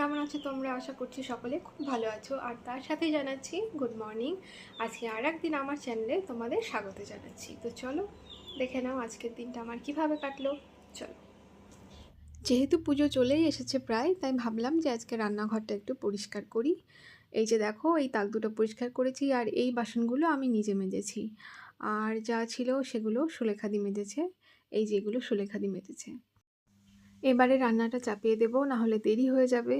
কেমন আছো তোমরা? আশা করছি সকলে খুব ভালো আছো। আর তার সাথে জানাচ্ছি গুড মর্নিং আজকে আর একদিন আমার চ্যানেলে তোমাদের স্বাগত জানাচ্ছি। তো চলো, দেখে নাও আজকের দিনটা আমার কীভাবে কাটলো। চলো। যেহেতু পুজো চলেই এসেছে প্রায়, তাই ভাবলাম যে আজকে রান্নাঘরটা একটু পরিষ্কার করি। এই যে দেখো, এই তাক দুটো পরিষ্কার করেছি আর এই বাসনগুলো আমি নিজে মেজেছি। আর যা ছিল সেগুলো সুলেখাদি মেজেছে। এই যেগুলো সুলেখাদি মেজেছে। এবারে রান্নাটা চাপিয়ে দেবো না হলে দেরি হয়ে যাবে।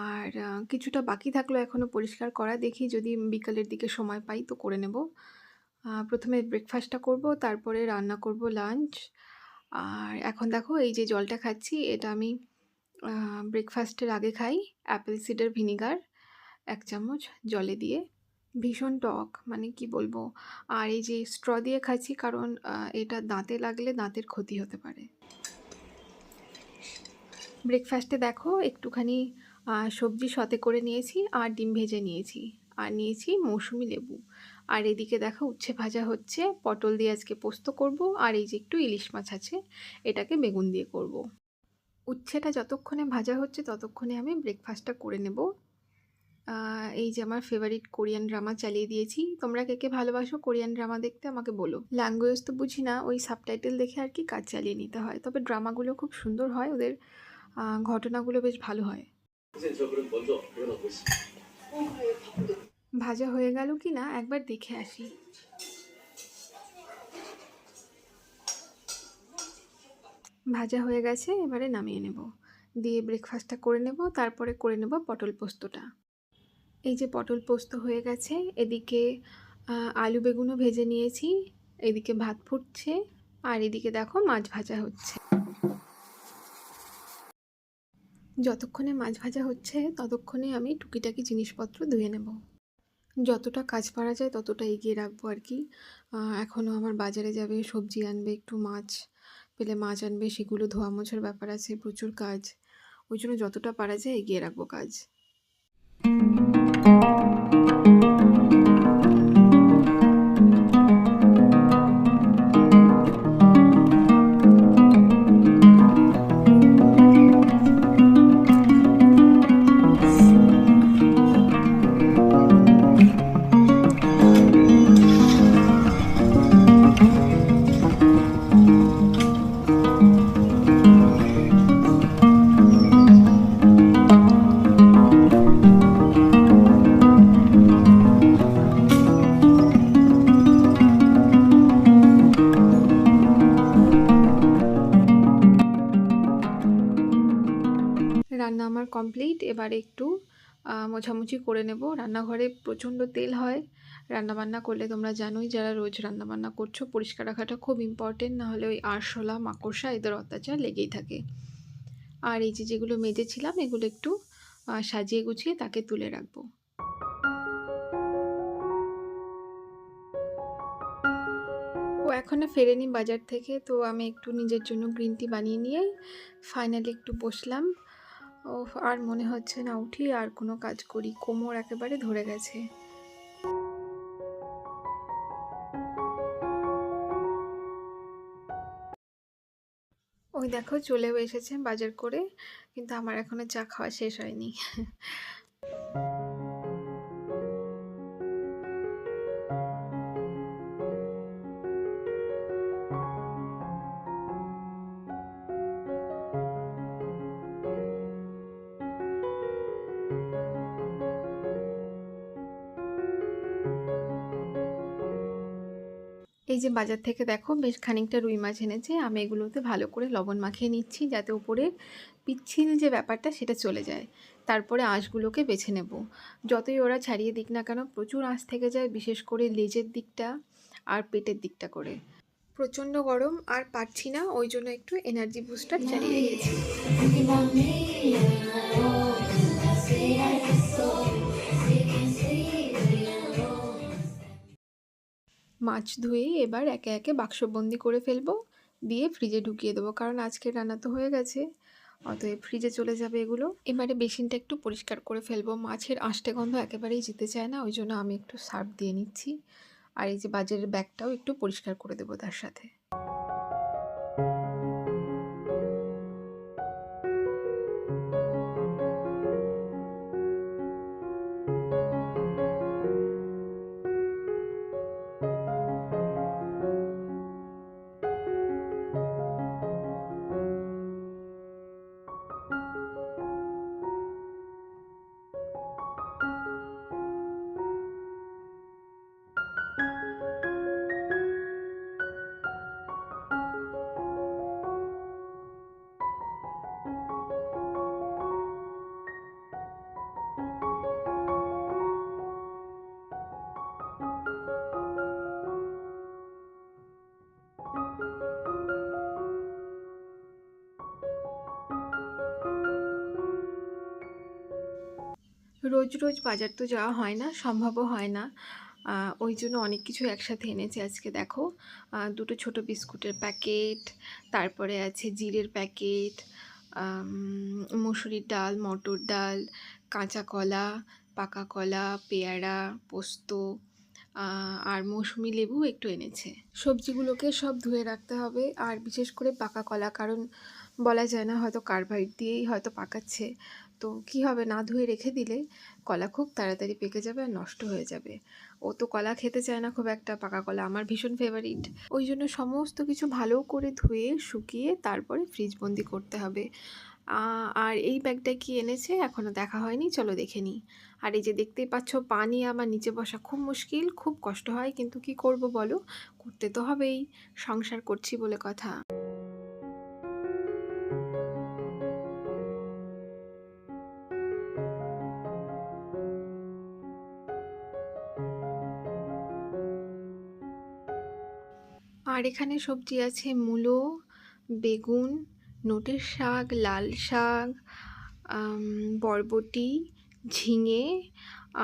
আর কিছুটা বাকি থাকল এখনও পরিষ্কার করা, দেখি যদি বিকালের দিকে সময় পাই তো করে নেব। প্রথমে ব্রেকফাস্টটা করব, তারপরে রান্না করব লাঞ্চ আর এখন দেখো, এই যে জলটা খাচ্ছি, এটা আমি ব্রেকফাস্টের আগে খাই অ্যাপেল সিডার ভিনিগার এক চামচ জলে দিয়ে। ভীষণ টক মানে কি বলব? আর এই যে স্ট্র দিয়ে খাচ্ছি, কারণ এটা দাঁতে লাগলে দাঁতের ক্ষতি হতে পারে। ব্রেকফাস্টে দেখো একটুখানি সবজি সতে করে নিয়েছি আর ডিম ভেজে নিয়েছি। আর নিয়েছি মৌসুমি লেবু। আর এদিকে দেখো উচ্ছে ভাজা হচ্ছে, পটল দিয়ে আজকে পোস্ত করব আর এই যে একটু ইলিশ মাছ আছে, এটাকে বেগুন দিয়ে করব। উচ্ছেটা যতক্ষণে ভাজা হচ্ছে ততক্ষণে আমি ব্রেকফাস্টটা করে নেব। এই যে আমার ফেভারিট কোরিয়ান ড্রামা চালিয়ে দিয়েছি। তোমরা কে কে ভালোবাসো কোরিয়ান ড্রামা দেখতে আমাকে বলো। ল্যাঙ্গুয়েজ তো বুঝি না, ওই সাবটাইটেল দেখে আর কি কাজ চালিয়ে নিতে হয়। তবে ড্রামাগুলো খুব সুন্দর হয়, ওদের ঘটনাগুলো বেশ ভালো হয়। ভাজা হয়ে গেল কি না একবার দেখে আসি। ভাজা হয়ে গেছে, এবারে নামিয়ে নেব। দিয়ে ব্রেকফাস্টটা করে নেব, তারপরে করে নেব পটল পোস্তটা। এই যে পটল পোস্ত হয়ে গেছে, এদিকে আলু বেগুনও ভেজে নিয়েছি, এদিকে ভাত ফুটছে, আর এদিকে দেখো মাছ ভাজা হচ্ছে। যতক্ষণে মাছ ভাজা হচ্ছে, ততক্ষণে আমি টুকিটাকি জিনিসপত্র ধুয়ে নেব। যতটা কাজ পারা যায়, ততটা এগিয়ে রাখব আর কি। এখনও আমার বাজারে যাবে, সবজি আনবে, একটু মাছ পেলে মাছ আনবে, সেগুলো ধোয়া মোছার ব্যাপার আছে, প্রচুর কাজ। ওই জন্য যতটা পারা যায়, এগিয়ে রাখব কাজ। আমার কমপ্লিট এবারে একটু মোছামুছি করে নেব। রান্নাঘরে প্রচণ্ড তেল হয়। রান্নাবান্না করলে তোমরা জানোই, যারা রোজ রান্নাবান্না করছ, পরিষ্কার রাখাটা খুব ইম্পর্টেন্ট না হলে ওই আরশোলা, মাকড়সা, এদের অত্যাচার লেগেই থাকে। আর এই যে যেগুলো মেজেছিলাম, এগুলো একটু সাজিয়ে গুছিয়ে তাকে তুলে রাখব। ও এখনও ফেরেনি বাজার থেকে, তো আমি একটু নিজের জন্য গ্রিন টি বানিয়ে নিয়ে ফাইনালি একটু বসলাম। ও আর মনে হচ্ছে না উঠি, আর কোনো কাজ করি। কোমর একেবারে ধরে গেছে। ওই দেখো, চলেও এসেছে বাজার করে, কিন্তু আমার এখনও চা খাওয়া শেষ হয়নি। এই যে বাজার থেকে দেখো বেশ খানিকটা রুই মাছ এনেছে আমি এগুলোতে ভালো করে লবণ মাখিয়ে নিচ্ছি যাতে উপরের পিচ্ছিল যে ব্যাপারটা সেটা চলে যায়। তারপরে আঁশগুলোকে বেছে নেব। যতই ওরা ছাড়িয়ে দিক না কেন প্রচুর আঁশ থেকে যায় বিশেষ করে লেজের দিকটা আর পেটের দিকটা করে। প্রচণ্ড গরম আর পারছি না ওই জন্য একটু এনার্জি বুস্টার চালিয়ে রেখেছি মাছ ধুয়েই এবার একে একে বাক্সবন্দি করে ফেলব, দিয়ে ফ্রিজে ঢুকিয়ে দেবো। কারণ আজকে রান্না তো হয়ে গেছে, অতএব ফ্রিজে চলে যাবে এগুলো। এবারে বেসিনটা একটু পরিষ্কার করে ফেলব। মাছের আষ্টে গন্ধ একেবারেই যেতে চায় না, ওই জন্য আমি একটু সার্ফ দিয়ে নিচ্ছি। আর এই যে বাজারের ব্যাগটাও একটু পরিষ্কার করে দেবো তার সাথে। রোজ রোজ বাজার তো যাওয়া হয় না, সম্ভবও হয় না। ওই জন্য অনেক কিছু একসাথে এনেছে আজকে দেখো। দুটো ছোট বিস্কুটের প্যাকেট, তারপরে আছে জিরের প্যাকেট মুসুরির ডাল, মটর ডাল, কাঁচা কলা, পাকা কলা, পেয়ারা, পোস্ত আর মৌসুমি লেবু একটু এনেছে। সবজিগুলোকে সব ধুয়ে রাখতে হবে, আর বিশেষ করে পাকা কলা, কারণ বলা যায় না হয়তো কার্বাইড দিয়েই হয়তো পাকাচ্ছে। তো কি হবে না ধুয়ে রেখে দিলে কলা খুব তাড়াতাড়ি পেকে যাবে আর নষ্ট হয়ে যাবে। ও তো কলা খেতে চায় না খুব একটা, পাকা কলা আমার ভীষণ ফেভারিট ওই জন্য সমস্ত কিছু ভালো করে ধুয়ে, শুকিয়ে তারপরে ফ্রিজ বন্দি করতে হবে। আর এই ব্যাগটা কি এনেছে? এখনও দেখা হয়নি, চলো দেখে নিই। আর এই যে দেখতেই পাচ্ছ, পানি আমার নিচে বসা খুব মুশকিল, খুব কষ্ট হয়, কিন্তু কি করব বলো? করতে তো হবেই, সংসার করছি বলে কথা। এখানে সবজি আছে মূলো, বেগুন, নোটের শাক, লাল শাক বরবটি, ঝিঙে,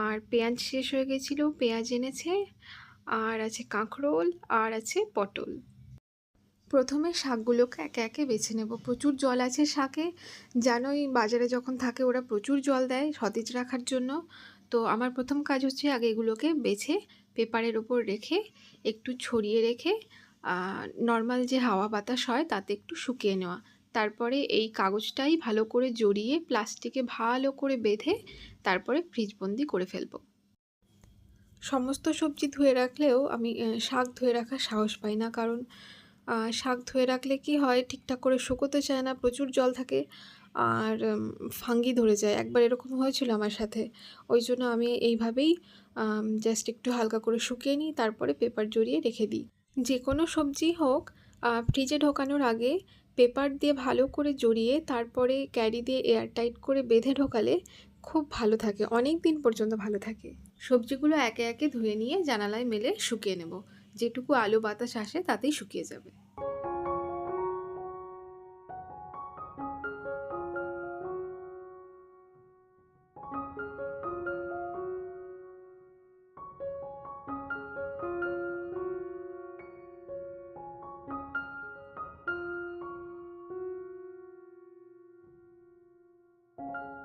আর পেঁয়াজ শেষ হয়ে গেছিল, পেঁয়াজ এনেছে, আর আছে কাঁকরোল, আর আছে পটল। প্রথমে শাকগুলোকে একে একে বেছে নেব। প্রচুর জল আছে শাকে যেন জানোই বাজারে যখন থাকে ওরা প্রচুর জল দেয় সতেজ রাখার জন্য। তো আমার প্রথম কাজ হচ্ছে আগে এগুলোকে বেছে পেপারের ওপর রেখে একটু ছড়িয়ে রেখে নর্মাল যে হাওয়া বাতাস হয় তাতে একটু শুকিয়ে নেওয়া। তারপরে এই কাগজটাই ভালো করে জড়িয়ে প্লাস্টিকে ভালো করে বেঁধে তারপরে ফ্রিজবন্দি করে ফেলব। সমস্ত সবজি ধুয়ে রাখলেও আমি শাক ধুয়ে রাখার সাহস পাই না। কারণ শাক ধুয়ে রাখলে কি হয়, ঠিকঠাক করে শুকোতে চায় না, প্রচুর জল থাকে আর ফাঙ্গি ধরে যায়। একবার এরকম হয়েছিল আমার সাথে। ওই জন্য আমি এইভাবেই জাস্ট একটু হালকা করে শুকিয়ে নিই, তারপরে পেপার জড়িয়ে রেখে দিই। যে কোনো সবজি হোক ফ্রিজে ঢোকানোর আগে পেপার দিয়ে ভালো করে জড়িয়ে তারপরে ক্যারি দিয়ে এয়ারটাইট করে বেঁধে ঢোকালে খুব ভালো থাকে, অনেক দিন পর্যন্ত ভালো থাকে। সবজিগুলো একে একে ধুয়ে নিয়ে জানালায় মেলে শুকিয়ে নেব, যেটুকু আলু বাতাস আসে তাতেই শুকিয়ে যাবে। Thank you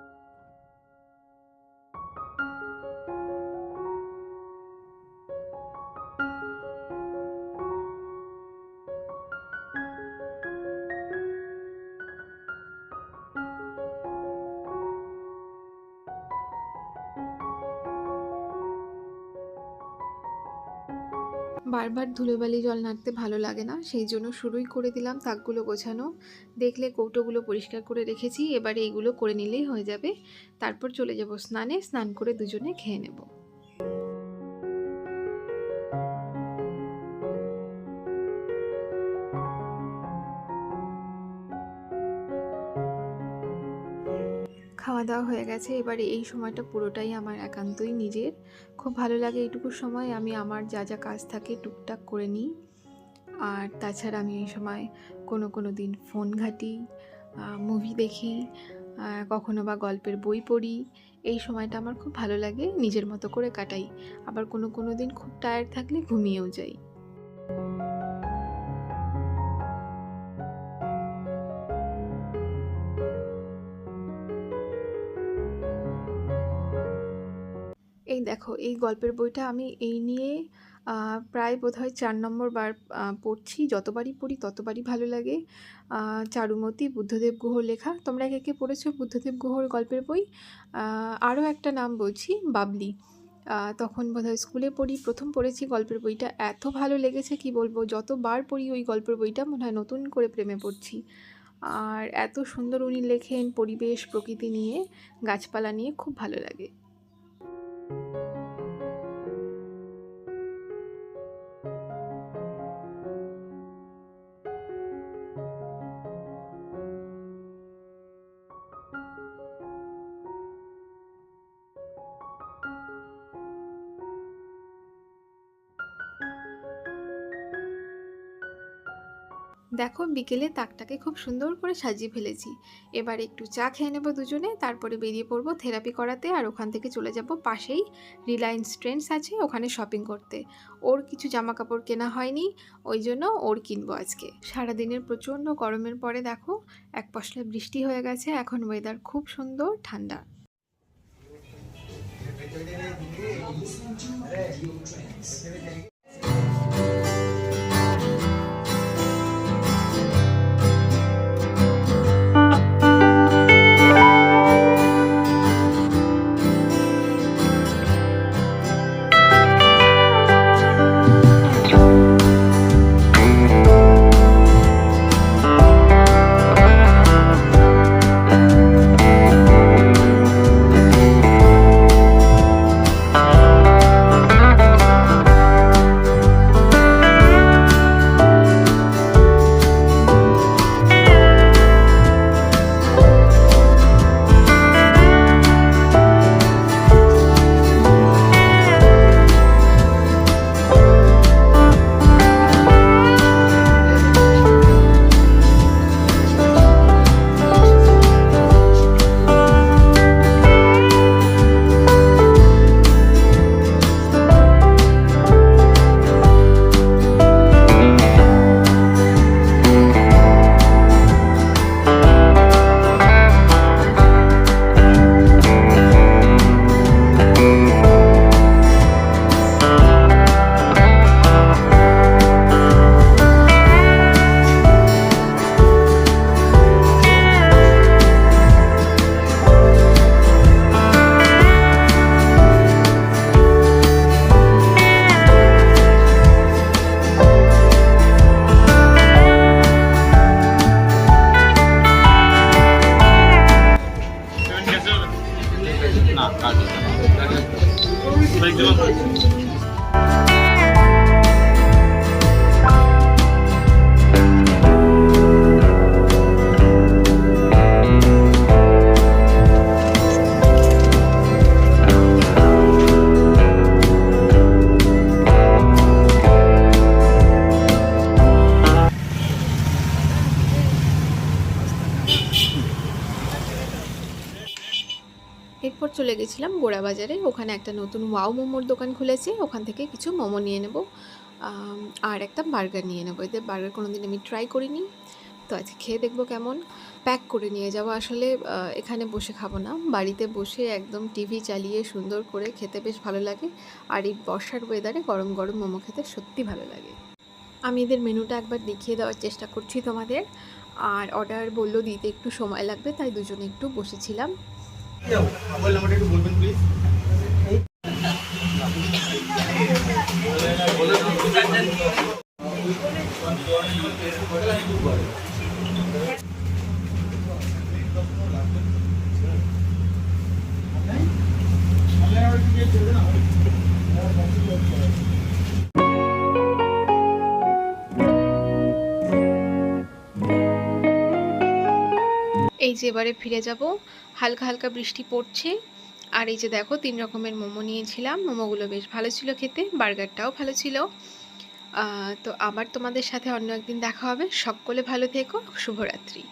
বারবার ধুলোবালি জল নাড়তে ভালো লাগে না। সেই জন্য শুরুই করে দিলাম তাকগুলো গোছানো। দেখলে কৌটোগুলো পরিষ্কার করে রেখেছি, এবারে এইগুলো করে নিলেই হয়ে যাবে। তারপর চলে যাব স্নানে, স্নান করে দুজনে খেয়ে নেব। খাওয়া দাওয়া হয়ে গেছে। এবারে এই সময়টা পুরোটাই আমার একান্তই নিজের। খুব ভালো লাগে এইটুকু সময়। আমি আমার যা যা কাজ থাকে টুকটাক করে নিই। আর তাছাড়া আমি এই সময় কোনো কোনো দিন ফোন ঘাঁটি মুভি দেখি কখনো বা গল্পের বই পড়ি। এই সময়টা আমার খুব ভালো লাগে, নিজের মতো করে কাটাই। আবার কোনো কোনো দিন খুব টায়ার্ড থাকলে ঘুমিয়েও যাই। দেখো, এই গল্পের বইটা আমি এই নিয়ে প্রায় বোধহয় চার নম্বর বার পড়ছি। যতবারই পড়ি, ততবারই ভালো লাগে। চারুমতি, বুদ্ধদেব গুহর লেখা। তোমরা একে কে পড়েছো বুদ্ধদেব গুহর গল্পের বই? আরও একটা নাম বলছি, বাবলি। তখন বোধহয় স্কুলে পড়ি। প্রথম পড়েছি গল্পের বইটা। এত ভালো লেগেছে, কি বলব? যতবার পড়ি ওই গল্পের বইটা, মনে হয় নতুন করে প্রেমে পড়ছি। আর এত সুন্দর উনি লেখেন পরিবেশ, প্রকৃতি নিয়ে। গাছপালা নিয়ে খুব ভালো লাগে। দেখো বিকেলে তাকটাকে খুব সুন্দর করে সাজিয়ে ফেলেছি। এবার একটু চা খেয়ে নেব দুজনে, তারপরে বেরিয়ে পড়ব থেরাপি করাতে আর ওখান থেকে চলে যাব পাশেই রিলায়েন্স ট্রেন্ডস আছে ওখানে শপিং করতে। ওর কিছু জামা কাপড় কেনা হয়নি, ওই জন্য ওর কিনবো আজকে। সারাদিনের প্রচণ্ড গরমের পরে দেখো, এক পশলা বৃষ্টি হয়ে গেছে, এখন ওয়েদার খুব সুন্দর, ঠান্ডা। চলে গেছিলাম গোড়া বাজারে। ওখানে একটা নতুন ওয়াও মোমোর দোকান খুলেছে। ওখান থেকে কিছু মোমো নিয়ে নেব আর একটা বার্গার নিয়ে নেব। এদের বার্গার কোনো দিন আমি ট্রাই করিনি। তো আজকে খেয়ে দেখব কেমন। প্যাক করে নিয়ে যাব। আসলে এখানে বসে খাব না। বাড়িতে বসে একদম টিভি চালিয়ে সুন্দর করে খেতে বেশ ভালো লাগে। আর এই বর্ষার ওয়েদারে গরম গরম মোমো খেতে সত্যি ভালো লাগে। আমি এদের মেনুটা একবার দেখিয়ে দেওয়ার চেষ্টা করছি তোমাদের। আর অর্ডার বলল দিতে একটু সময় লাগবে, তাই দুজনে একটু বসেছিলাম। মোবাইল নাম্বারটা একটু বলবেন প্লিজ এই যে এবারে ফিরে যাব, হালকা হালকা বৃষ্টি পড়ছে। আর এই যে দেখো, তিন রকমের মোমো নিয়েছিলাম। মোমোগুলো বেশ ভালো ছিল খেতে, বার্গারটাও ভালো ছিল। তো আবার তোমাদের সাথে অন্য একদিন দেখা হবে। সকলে ভালো থেকো, শুভরাত্রি।